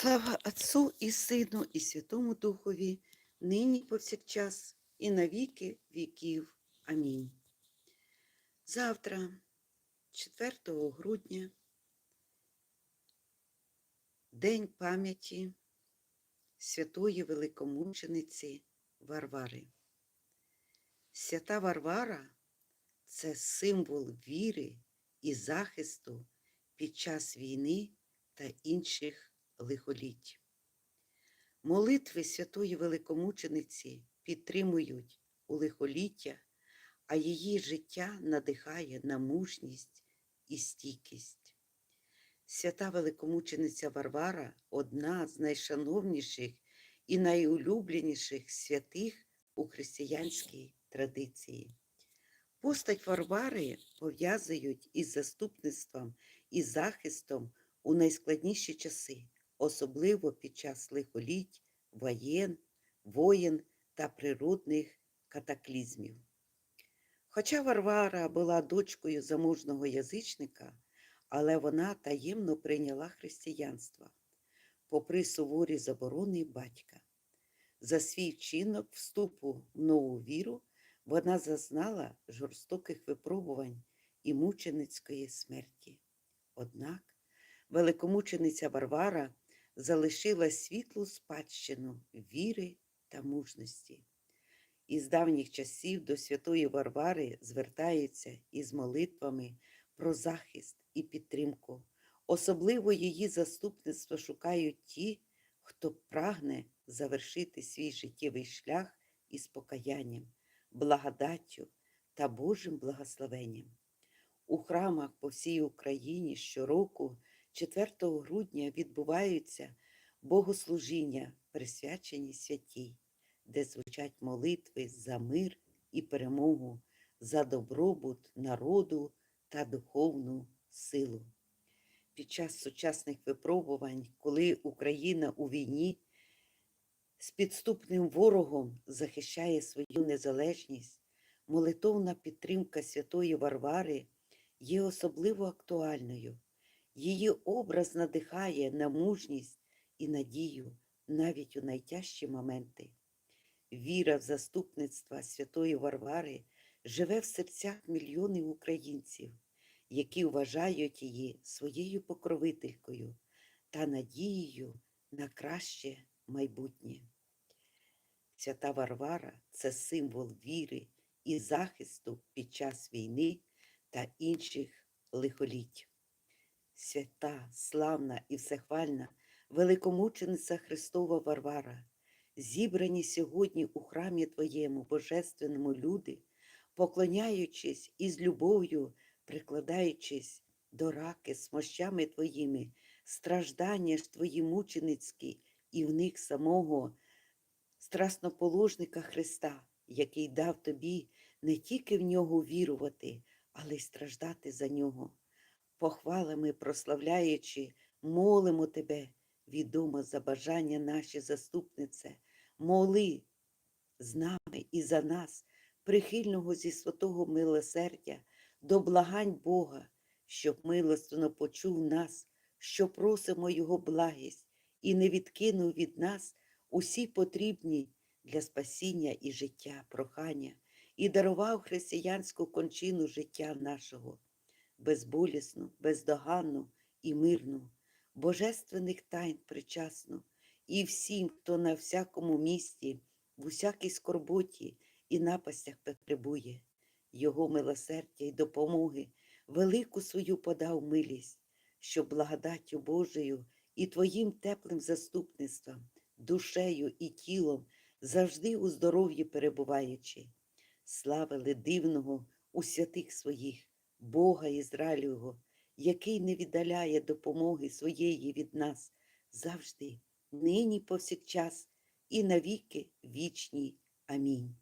Слава Отцу і Сину, і Святому Духові, нині повсякчас, і на віки віків. Амінь. Завтра, 4 грудня, День пам'яті святої великомучениці Варвари. Свята Варвара це символ віри і захисту під час війни та інших лихоліть. Молитви святої великомучениці підтримують у лихоліття, а її життя надихає на мужність і стійкість. Свята великомучениця Варвара одна з найшановніших і найулюбленіших святих у християнській традиції. Постать Варвари пов'язують із заступництвом і захистом у найскладніші часи, особливо під час лихоліть, воєн, воєн та природних катаклізмів. Хоча Варвара була дочкою заможного язичника, але вона таємно прийняла християнство, попри суворі заборони батька. За свій вчинок вступу в нову віру вона зазнала жорстоких випробувань і мученицької смерті. Однак великомучениця Варвара залишила світлу спадщину віри та мужності. Із давніх часів до святої Варвари звертаються із молитвами про захист і підтримку. Особливо її заступництво шукають ті, хто прагне завершити свій життєвий шлях із покаянням, благодаттю та Божим благословенням. У храмах по всій Україні щороку, 4 грудня, відбуваються богослужіння, присвячені святій, де звучать молитви за мир і перемогу, за добробут народу та духовну силу. Під час сучасних випробувань, коли Україна у війні з підступним ворогом захищає свою незалежність, молитовна підтримка святої Варвари є особливо актуальною. Її образ надихає на мужність і надію навіть у найтяжчі моменти. Віра в заступництва святої Варвари живе в серцях мільйонів українців, які вважають її своєю покровителькою та надією на краще майбутнє. Свята Варвара це символ віри і захисту під час війни та інших лихоліть. Свята, славна і всехвальна великомучениця Христова Варвара, зібрані сьогодні у храмі Твоєму Божественному люди, поклоняючись і з любов'ю, прикладаючись до раки з мощами Твоїми, страждання ж Твої мученицькі і в них самого страсноположника Христа, який дав тобі не тільки в нього вірувати, але й страждати за нього. Похвалами прославляючи, молимо тебе, відомо за бажання наші заступнице, моли з нами і за нас, прихильного зі святого милосердя, до благань Бога, щоб милостино почув нас, що просимо Його благість і не відкинув від нас усі потрібні для спасіння і життя, прохання, і дарував християнську кончину життя нашого, безболісну, бездоганну і мирну, божественних тайн причасну, і всім, хто на всякому місці, в усякій скорботі і напастях потребує, Його милосердя й допомоги, велику свою подав милість, щоб благодаттю Божою і Твоїм теплим заступництвом, душею і тілом завжди у здоров'ї перебуваючи, славили дивного у святих своїх, Бога Ізраїлього, який не віддаляє допомоги своєї від нас завжди, нині повсякчас, і навіки вічні. Амінь.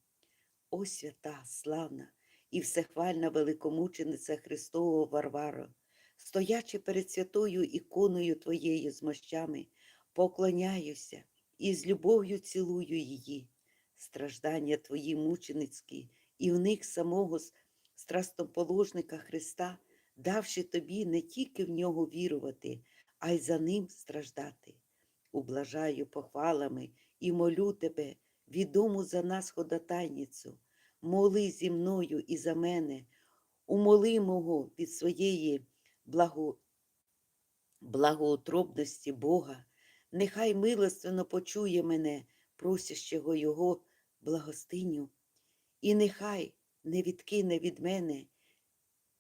О свята, славна і всехвальна великомучениця Христового Варваро, стоячи перед святою іконою Твоєю з мощами, поклоняюся і з любов'ю цілую її, страждання Твої мученицькі, і в них самого страстоположника Христа, давши тобі не тільки в нього вірувати, а й за ним страждати. ублажаю похвалами і молю тебе, відому за нас ходатайницю, моли зі мною і за мене, умоли мого від своєї благо... благоутробності Бога, нехай милостивно почує мене, просящого Його благостиню, і нехай не відкине від мене.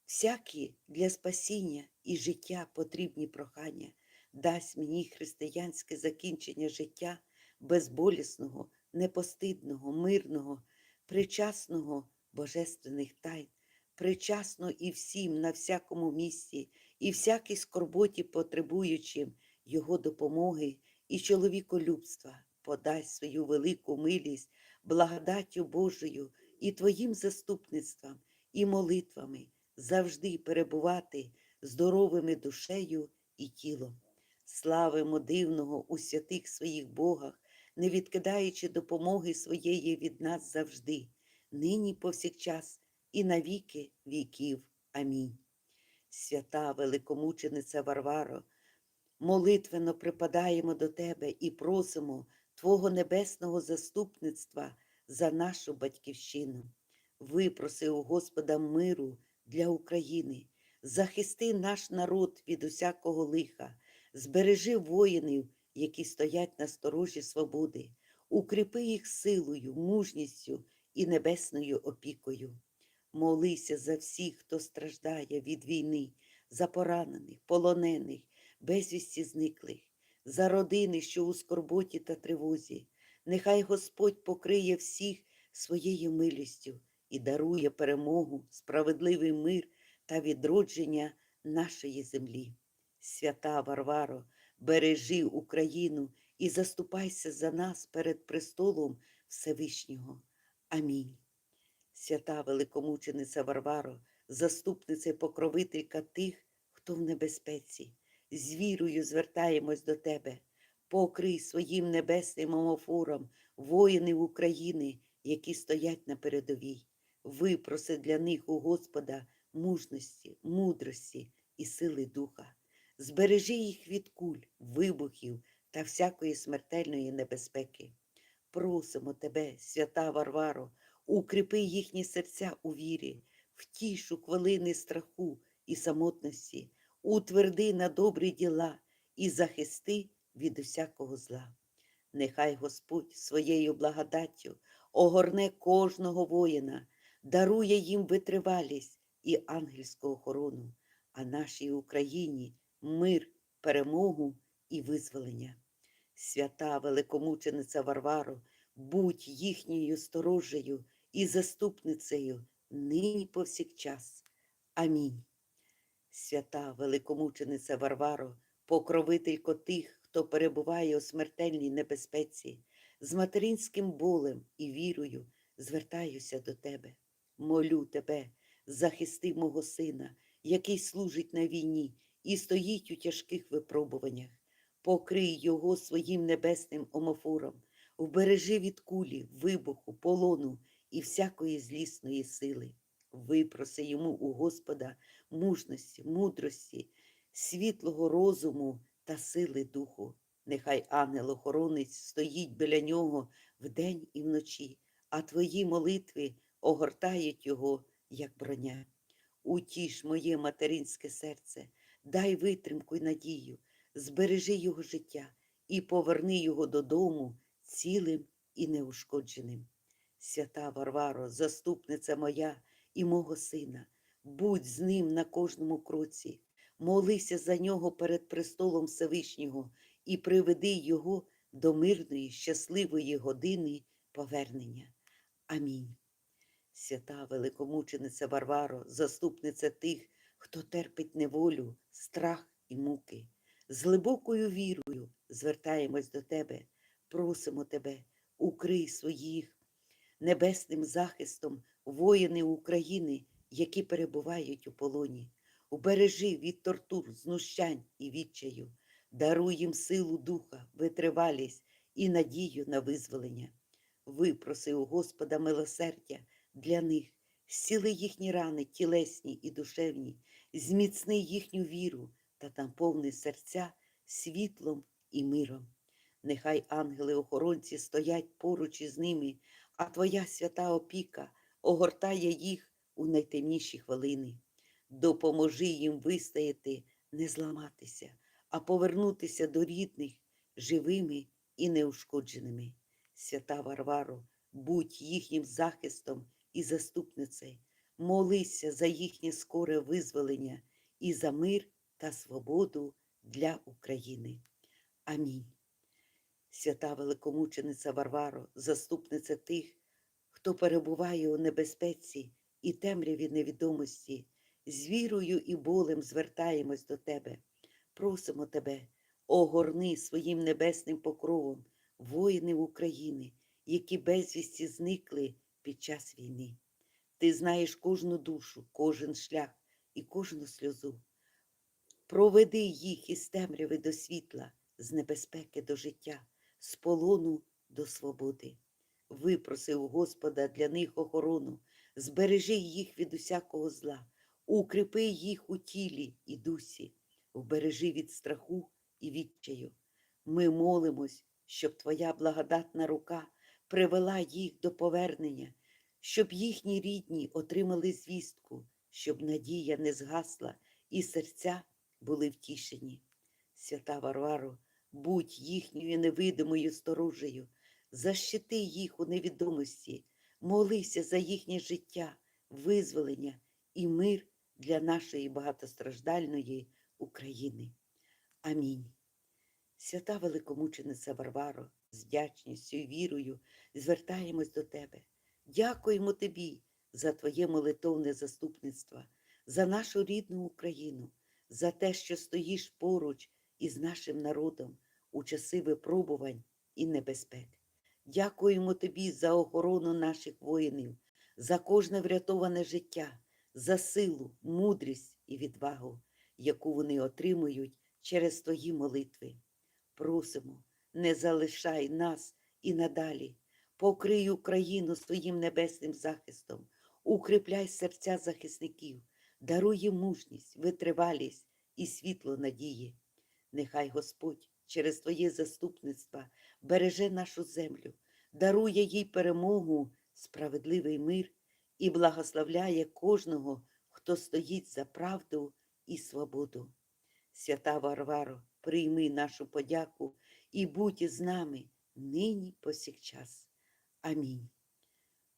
Всякі для спасіння і життя потрібні прохання, дасть мені християнське закінчення життя безболісного, непостидного, мирного, причасного божественних тайн, причасно і всім на всякому місці, і всякій скорботі потребуючим Його допомоги і чоловіколюбства, подай свою велику милість, благодаттю Божою і Твоїм заступництвом і молитвами завжди перебувати здоровими душею і тілом. Славимо дивного у святих своїх Богах, не відкидаючи допомоги своєї від нас завжди, нині повсякчас і на віки віків. Амінь. Свята великомучениця Варваро, молитвенно припадаємо до Тебе і просимо Твого небесного заступництва за нашу батьківщину. Випроси у Господа миру для України, захисти наш народ від усякого лиха, збережи воїнів, які стоять на сторожі свободи, укріпи їх силою, мужністю і небесною опікою. Молися за всіх, хто страждає від війни, за поранених, полонених, безвісті зниклих, за родини, що у скорботі та тривозі. Нехай Господь покриє всіх своєю милістю і дарує перемогу, справедливий мир та відродження нашої землі. Свята Варваро, бережи Україну і заступайся за нас перед престолом Всевишнього. Амінь. Свята великомучениця Варваро, заступниця і покровителька тих, хто в небезпеці. З вірою звертаємось до тебе. Покрий своїм небесним омофором воїнів України, які стоять на передовій. Випроси для них у Господа мужності, мудрості і сили духа. Збережи їх від куль, вибухів та всякої смертельної небезпеки. Просимо тебе, свята Варваро, укріпи їхні серця у вірі, втішу хвилини страху і самотності, утверди на добрі діла і захисти від усякого зла. Нехай Господь своєю благодаттю огорне кожного воїна, дарує їм витривалість і ангельську охорону, а нашій Україні мир, перемогу і визволення. Свята великомучениця Варваро, будь їхньою сторожею і заступницею нині повсякчас. Амінь. Свята великомучениця Варваро, покровителько тих, хто перебуває у смертельній небезпеці, з материнським болем і вірою звертаюся до тебе. Молю тебе, захисти мого сина, який служить на війні і стоїть у тяжких випробуваннях. Покрий його своїм небесним омофором, вбережи від кулі, вибуху, полону і всякої злісної сили. Випроси йому у Господа мужності, мудрості, світлого розуму та сили духу. Нехай ангел-охоронець стоїть біля нього вдень і вночі, а твої молитви огортають його, як броня. Утіш моє материнське серце, дай витримку й надію, збережи його життя і поверни його додому цілим і неушкодженим. Свята Варваро, заступниця моя і мого сина, будь з ним на кожному кроці, молися за нього перед престолом Всевишнього і приведи його до мирної, щасливої години повернення. Амінь. Свята великомучениця Варваро, заступниця тих, хто терпить неволю, страх і муки. З глибокою вірою звертаємось до тебе, просимо тебе, укрий своїх небесним захистом воїни України, які перебувають у полоні. Убережи від тортур, знущань і відчаю, даруй їм силу духа, витривалість і надію на визволення. Випроси у Господа милосердя для них, зціли їхні рани, тілесні і душевні, зміцни їхню віру та наповни серця світлом і миром. Нехай ангели-охоронці стоять поруч із ними, а Твоя свята опіка огортає їх у найтемніші хвилини. Допоможи їм вистояти, не зламатися, а повернутися до рідних живими і неушкодженими. Свята Варваро, будь їхнім захистом і заступницею, молися за їхнє скоре визволення і за мир та свободу для України. Амінь. Свята великомучениця Варваро, заступниця тих, хто перебуває у небезпеці і темряві невідомості, з вірою і болем звертаємось до Тебе, просимо Тебе, огорни своїм небесним покровом воїнів України, які безвісті зникли під час війни. Ти знаєш кожну душу, кожен шлях і кожну сльозу. Проведи їх із темряви до світла, з небезпеки до життя, з полону до свободи. Випроси у Господа для них охорону, збережи їх від усякого зла, укріпи їх у тілі і дусі, вбережи від страху і відчаю. Ми молимось, щоб Твоя благодатна рука привела їх до повернення, щоб їхні рідні отримали звістку, щоб надія не згасла і серця були втішені. Свята Варваро, будь їхньою невидимою сторожею, защити їх у невідомості, молися за їхнє життя, визволення і мир для нашої багатостраждальної України. Амінь. Свята великомучениця Варваро, з вдячністю і вірою звертаємось до Тебе. Дякуємо Тобі за Твоє молитовне заступництво, за нашу рідну Україну, за те, що стоїш поруч із нашим народом у часи випробувань і небезпек. Дякуємо Тобі за охорону наших воїнів, за кожне врятоване життя, за силу, мудрість і відвагу, яку вони отримують через Твої молитви. Просимо, не залишай нас і надалі, покрий Україну своїм небесним захистом, укріпляй серця захисників, даруй їм мужність, витривалість і світло надії. Нехай Господь через Твоє заступництво береже нашу землю, дарує їй перемогу, справедливий мир і благословляє кожного, хто стоїть за правду і свободу. Свята Варваро, прийми нашу подяку і будь із нами нині повсякчас. Амінь.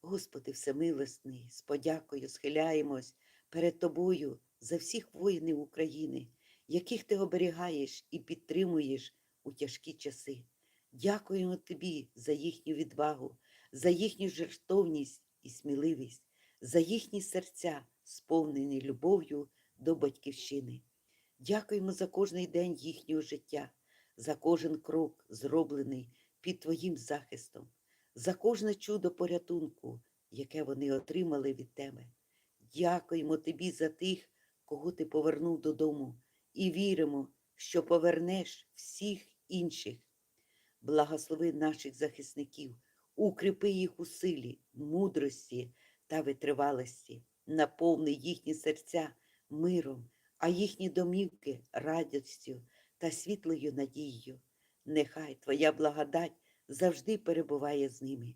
Господи Всемилостний, з подякою схиляємось перед Тобою за всіх воїнів України, яких Ти оберігаєш і підтримуєш у тяжкі часи. Дякуємо Тобі за їхню відвагу, за їхню жертовність і сміливість, за їхні серця, сповнені любов'ю до Батьківщини. Дякуємо за кожний день їхнього життя, за кожен крок, зроблений під Твоїм захистом, за кожне чудо порятунку, яке вони отримали від Тебе. Дякуємо Тобі за тих, кого Ти повернув додому, і віримо, що повернеш всіх інших. Благослови наших захисників, укріпи їх у силі, мудрості та витривалості, наповни їхні серця миром а їхні домівки радістю та світлою надією. Нехай Твоя благодать завжди перебуває з ними.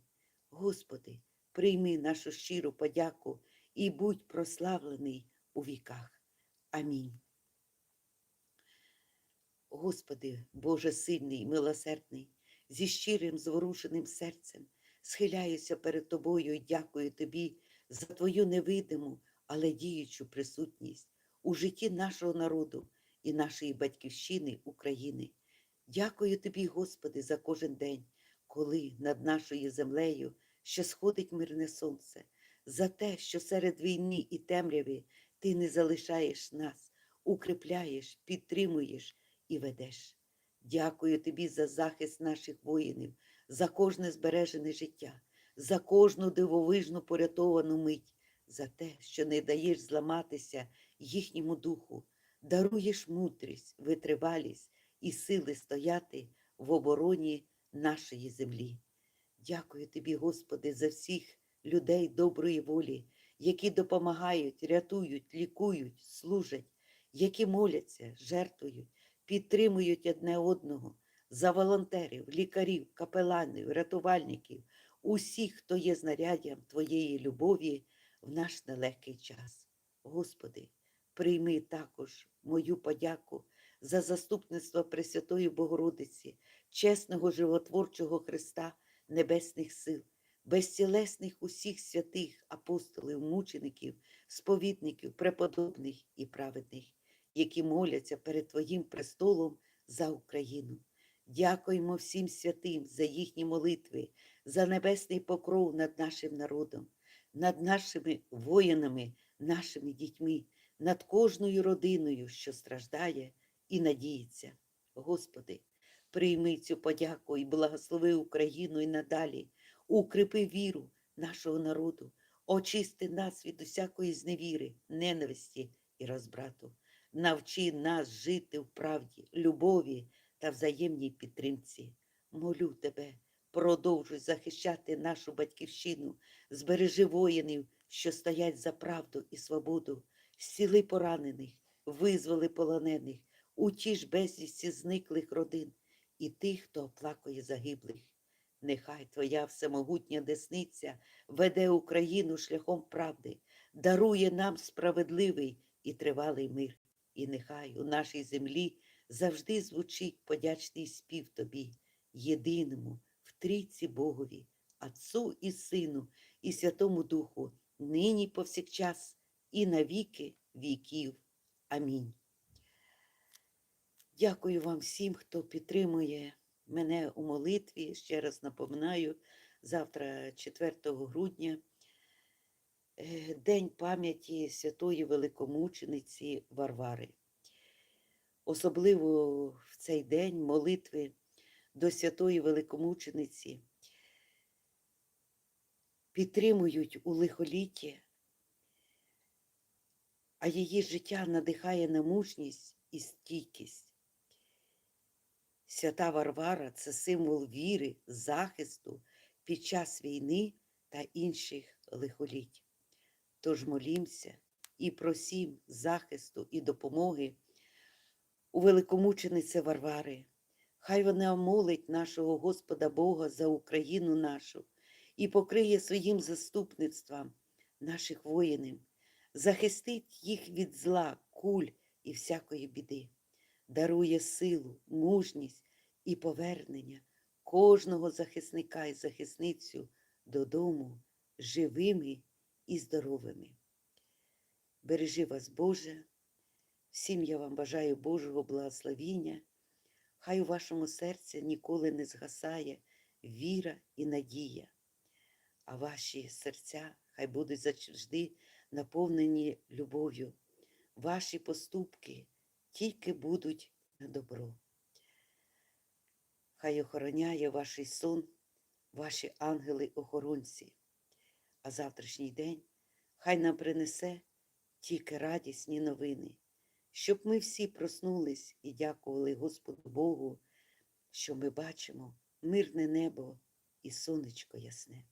Господи, прийми нашу щиру подяку і будь прославлений у віках. Амінь. Господи, Боже сильний і милосердний, зі щирим зворушеним серцем схиляюся перед Тобою і дякую Тобі за Твою невидиму, але діючу присутність у житті нашого народу і нашої батьківщини України. Дякую тобі, Господи, за кожен день, коли над нашою землею ще сходить мирне сонце, за те, що серед війни і темряви ти не залишаєш нас, укріпляєш, підтримуєш і ведеш. Дякую тобі за захист наших воїнів, за кожне збережене життя, за кожну дивовижну порятовану мить, за те, що не даєш зламатися їхньому духу, даруєш мудрість, витривалість і сили стояти в обороні нашої землі. Дякую тобі, Господи, за всіх людей доброї волі, які допомагають, рятують, лікують, служать, які моляться, жертвують, підтримують одне одного, за волонтерів, лікарів, капеланів, рятувальників, усіх, хто є знаряддям Твоєї любові в наш нелегкий час. Господи, прийми також мою подяку за заступництво Пресвятої Богородиці, чесного животворчого Христа Небесних сил, безцілесних усіх святих апостолів, мучеників, сповідників, преподобних і праведних, які моляться перед Твоїм престолом за Україну. Дякуємо всім святим за їхні молитви, за небесний покров над нашим народом, над нашими воїнами, нашими дітьми, над кожною родиною, що страждає і надіється. Господи, прийми цю подяку і благослови Україну і надалі, укріпи віру нашого народу, очисти нас від усякої зневіри, ненависті і розбрату. Навчи нас жити в правді, любові та взаємній підтримці. Молю тебе, продовжуй захищати нашу батьківщину, збережи воїнів, що стоять за правду і свободу, зціли поранених, визволи полонених, утіш безвісті зниклих родин і тих, хто оплакує загиблих. Нехай Твоя всемогутня десниця веде Україну шляхом правди, дарує нам справедливий і тривалий мир. І нехай у нашій землі завжди звучить подячний спів Тобі, єдиному, трійці Богові, Отцу і Сину, і Святому Духу, нині повсякчас, і на віки віків. Амінь. Дякую вам всім, хто підтримує мене у молитві. Ще раз напоминаю, завтра, 4 грудня, е, День пам'яті святої великомучениці Варвари. Особливо в цей день молитви до святої великомучениці підтримують у лихолітті, а її життя надихає на мужність і стійкість. Свята Варвара це символ віри, захисту під час війни та інших лихоліть. Тож молімся і просім захисту і допомоги у великомучениці Варвари. Хай вона молить нашого Господа Бога за Україну нашу і покриє своїм заступництвом наших воїнів, захистить їх від зла, куль і всякої біди, дарує силу, мужність і повернення кожного захисника і захисницю додому живими і здоровими. Бережи вас, Боже, всім я вам бажаю Божого благословіння. Хай у вашому серці ніколи не згасає віра і надія, а ваші серця хай будуть завжди наповнені любов'ю. Ваші поступки тільки будуть на добро. Хай охороняє ваш сон, ваші ангели-охоронці, а завтрашній день хай нам принесе тільки радісні новини щоб ми всі проснулись і дякували Господу Богу, що ми бачимо мирне небо і сонечко ясне.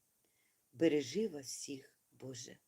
Бережи вас всіх, Боже.